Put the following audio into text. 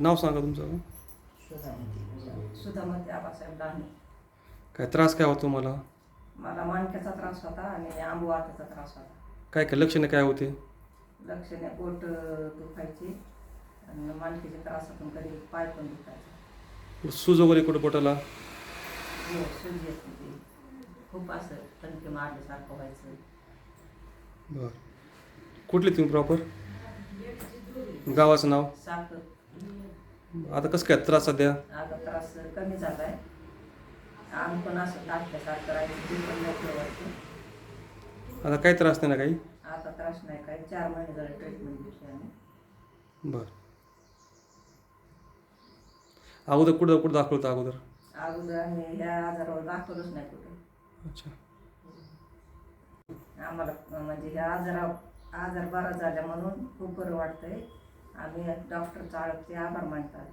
नाव सांगा तुमचं. सुधामती आबासाहेब दाणे काय त्रास काय होतो तुम्हाला? मला मानक्याचा त्रास होता आणि आंबवाताचा त्रास होता. काय काय लक्षणं काय होते? लक्षणे पोट दुखायची आणि मानकीचे त्रास होतो कधी पाय पण दुखायचा. सूज वगैरे कुठं पोटाला हो सुजी येत होती. खूप असं टणके मारल्यासारखं व्हायचं. बरं. कुठले तुम्ही प्रॉपर गावाचं नाव? साखर. आता कसं काय त्रास सध्या? आता त्रास कमी झालाय अंग पण असं टाकल्यासारखं राहायचं ते पण मोकळं व्हायचं आता काय त्रास नाही ना काही? आता त्रास नाही काय चार महिने झाले ट्रीटमेंट घेतली आम्ही. बरं. अगोदर कुठं कुठं दाखवलं होतं अगोदर? अगोदर आम्ही ह्या आजारावर दाखवलंच नाही कुठे. अच्छा. आम्हाला म्हणजे ह्या आजारा आजार बरा झाला म्हणून खूप बरं वाटतंय. आम्ही डॉक्टर चाळकचे आभार मानतात